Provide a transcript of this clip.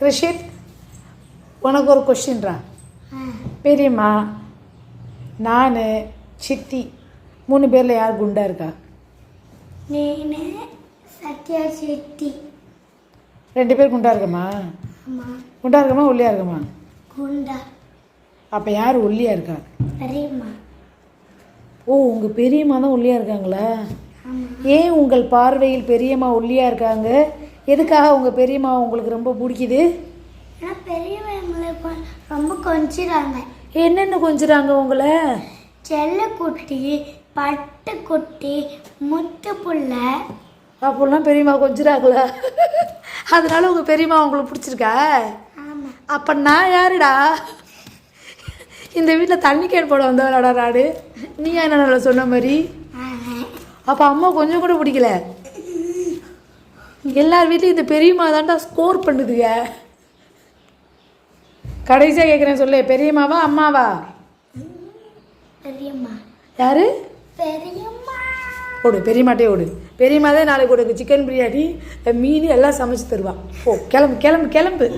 கிருஷித் உனக்கு ஒரு கொஷின்ரா பெரியம்மா நான் சித்தி மூணு பேரில் யார் குண்டா இருக்கா? நேனு சத்யா சித்தி. ரெண்டு பேர் குண்டா இருக்கம்மா குண்டா இருக்கமா ஒல்லியா இருக்கமா? குண்டா. அப்போ யார் ஒல்லியா இருக்கா? பெரியம்மா. ஓ உங்கள் பெரியம்மா தான் ஒல்லியா இருக்காங்களா? ஏன் உங்கள் பார்வையில் பெரியம்மா ஒல்லியா இருக்காங்க? எதுக்காக உங்கள் பெரியம்மா உங்களுக்கு ரொம்ப பிடிக்குது? ஏன்னா பெரியவங்களை கொ- ரொம்ப கொஞ்சிறாங்க. என்னென்ன கொஞ்சுறாங்க உங்களை? செல்லக்குட்டி பட்டுக்குட்டி முத்து புள்ள. அப்படிலாம் பெரியம்மா கொஞ்சுறாங்களா? அதனால உங்கள் பெரியம்மா உங்களுக்கு பிடிச்சிருக்கா? அப்போ நான் யாருடா? இந்த வீட்டில் தண்ணி கேன் போட வந்தவளாடா நாடு நீ என்ன நல்லா சொன்ன மாதிரி? அப்போ அம்மா கொஞ்சம் கூட பிடிக்கல. எல்லார் வீட்லையும் இந்த பெரியம்மா தான்டா ஸ்கோர் பண்ணுதுங்க கடைசியாக கேட்குறேன் சொல்லு பெரியம்மாவா அம்மாவா? பெரியம்மா. யாரு? பெரியம்மா. ஓடு பெரியம்மாட்டே ஓடு. பெரியம்மா தான் நாளைக்கு உனக்கு சிக்கன் பிரியாணி மீன் எல்லாம் சமைச்சு தருவா. ஓ கிளம்பு கிளம்பு கிளம்பு.